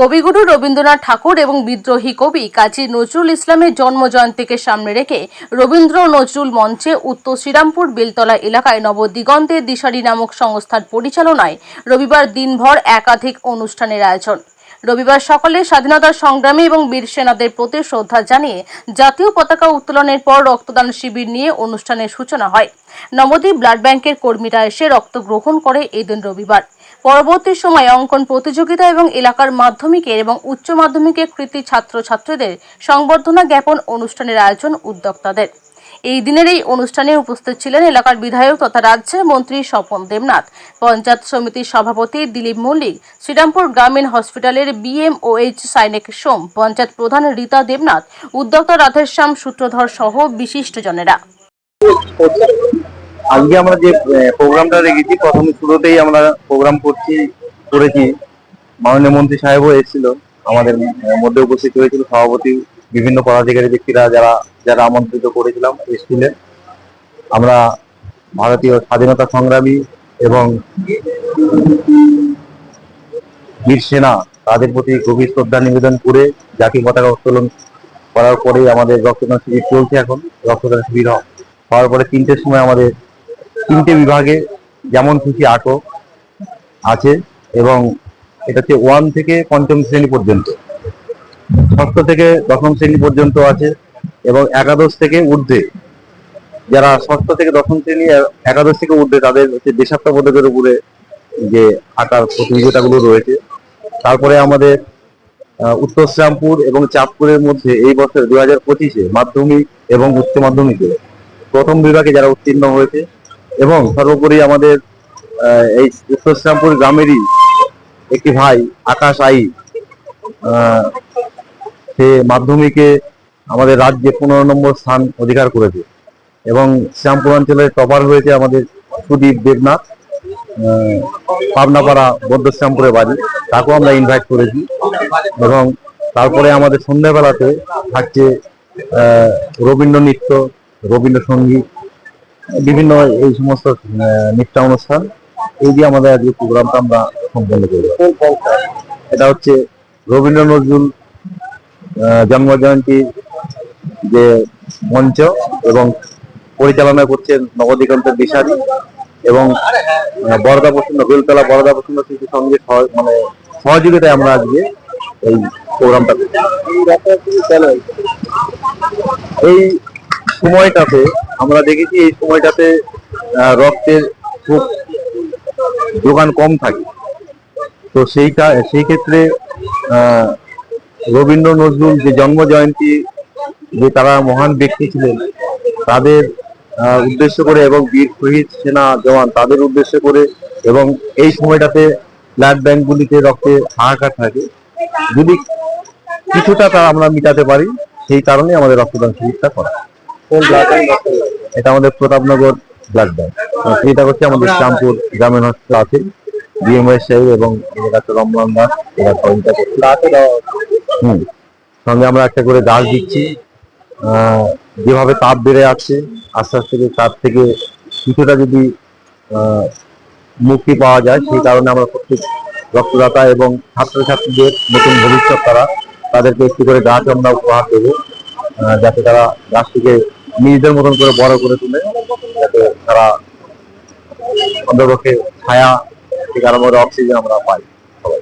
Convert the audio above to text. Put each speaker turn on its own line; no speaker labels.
কবিগুরু রবীন্দ্রনাথ ঠাকুর এবং বিদ্রোহী কবি কাজী নজরুল ইসলামের জন্মজয়ন্তীকে সামনে রেখে রবীন্দ্র নজরুল মঞ্চে উত্তর শ্রীরামপুর বেলতলা এলাকায় নবদিগন্তের দিশারি নামক সংস্থার পরিচালনায় রবিবার দিনভর একাধিক অনুষ্ঠানের আয়োজন। রবিবার সকালে স্বাধীনতা সংগ্রামী এবং বীর সেনাদের প্রতি শ্রদ্ধা জানিয়ে জাতীয় পতাকা উত্তোলনের পর রক্তদান শিবির নিয়ে অনুষ্ঠানের সূচনা হয়। নবদ্বীপ ব্লাড ব্যাংকের কর্মীরা এসে রক্ত গ্রহণ করে এই দিন রবিবার। পরবর্তী সময়ে অঙ্কন প্রতিযোগিতা এবং এলাকার মাধ্যমিকের এবং উচ্চ মাধ্যমিকের কৃতি ছাত্রছাত্রীদের সংবর্ধনা জ্ঞাপন অনুষ্ঠানের আয়োজন উদ্যোক্তাদের। এই দিনের এই অনুষ্ঠানে উপস্থিত ছিলেন এলাকার বিধায়ক তথা রাজ্যের মন্ত্রী স্বপন দেবনাথ, পঞ্চায়েত সমিতির সভাপতি দিলীপ মল্লিক, শ্রীরামপুর গ্রামীণ হসপিটালের বিএমওএইচ সাইনেক সোম, পঞ্চায়েত প্রধান রীতা দেবনাথ, উদ্যোক্তা রাধেশ্যাম সূত্রধর সহ বিশিষ্টজনেরা।
আজকে আমরা যে প্রোগ্রামটা রেখেছি প্রথম শুরুতেই আমরা প্রোগ্রাম করছি, করেছি। মাননীয় মন্ত্রী সাহেবও এসেছিল আমাদের মধ্যে উপস্থিত হয়েছিল। সভাপতি, বিভিন্ন পদাধিকারী ব্যক্তিরা যারা যারা আমন্ত্রিত করেছিলাম এসেছিলেন আমরা ভারতীয় স্বাধীনতা সংগ্রামী এবং বীর সেনা, তাদের প্রতি গভীর শ্রদ্ধা নিবেদন করে জাতীয় পতাকা উত্তোলন করার পরেই আমাদের রক্তদান শিবির চলছে এখন। রক্তদান শিবির হওয়ার পরে তিনটের সময় আমাদের তিনটে বিভাগে যেমন খুশি আটক আছে এবং এটা হচ্ছে ওয়ান থেকে পঞ্চম শ্রেণি পর্যন্ত। ষষ্ঠ থেকে দশম শ্রেণি পর্যন্ত আছে এবং একাদশ থেকে ঊর্ধ্বে। যারা ষষ্ঠ থেকে দশম শ্রেণি একাদশ থেকে ঊর্ধ্বে, তাদের হচ্ছে দেশাত্মবোধকের উপরে যে আঁকার প্রতিযোগিতাগুলো রয়েছে। তারপরে আমাদের উত্তর শ্রীরামপুর এবং চাঁদপুরের মধ্যে এই বছর দু হাজার পঁচিশে মাধ্যমিক এবং উচ্চ মাধ্যমিকে প্রথম বিভাগে যারা উত্তীর্ণ হয়েছে এবং সর্বোপরি আমাদের এই উত্তর শ্রীরামপুর গ্রামেরই একটি ভাই, আকাশ আই সে মাধ্যমিকে আমাদের রাজ্যে পনেরো নম্বর স্থান অধিকার করেছে। এবং শ্রীরামপুর অঞ্চলের টপার হয়েছে আমাদের সুদীপ দেবনাথ পাবনাপাড়া বৌদ্ধ শ্রীরামপুরের বাড়ি। তাকেও আমরা ইনভাইট করেছি। এবং তারপরে আমাদের সন্ধ্যাবেলাতে থাকছে রবীন্দ্র নৃত্য রবীন্দ্রসঙ্গীত বিভিন্ন এই সমস্ত আহ, নৃত্যানুষ্ঠান এই দিয়ে আমাদের আজকে প্রোগ্রামটা আমরা সম্পন্ন করব এটা হচ্ছে রবীন্দ্র নজরুল জন্মজয়ন্তী যে মঞ্চ এবং পরিচালনা করছেন নবদিগন্তের দিশারি এবং বরদা প্রসন্ন বেলতলা বরদা প্রসন্ন শিশু সঙ্গে মানে সহযোগিতায় আমরা আজকে এই প্রোগ্রামটা। এই সময়টাতে আমরা দেখেছি এই সময়টাতে রক্তের খুব যোগান কম থাকে। তো সেইটা, সেই ক্ষেত্রে রবীন্দ্র নজরুল যে জন্ম জয়ন্তী যে তারা মহান ব্যক্তি ছিলেন, তাদের উদ্দেশ্য করে এবং বীর শহীদ সেনা জওয়ান তাদের উদ্দেশ্য করে এবং এই সময়টাতে ব্লাড ব্যাংকগুলিতে রক্তে হাহাকার থাকে। যদি কিছুটা তা আমরা মিটাতে পারি, সেই কারণে আমাদের রক্তদান শিবিরটা করা। এটা আমাদের প্রতাপনগর ব্লাড ব্যাংক। এটা হচ্ছে আমাদের শ্যামপুর গ্রামীণ হসপিটাল আছে। বিএমএস সাহেব এবং কাছে রমলান দাস, এরা সহযোগিতা করছে। সঙ্গে আমরা একটা করে গাছ দিচ্ছি। যেভাবে তাপ বেড়ে আসছে, আস্তে আস্তে তাপ থেকে কিছুটা যদি মুক্তি পাওয়া যায়, সেই কারণে আমরা প্রত্যেক রক্তদাতা এবং ছাত্রছাত্রীদের, নতুন ভবিষ্যৎ তারা তাদেরকে একটি করে গাছ আমরা উপহার দেবো। যাতে তারা গাছটিকে নিজেদের মতন করে বড় করে তুলে, যাতে তারা অন্তর্পক্ষে ছায়া আরম্ভ অক্সিজেন আমরা পাই সবাই।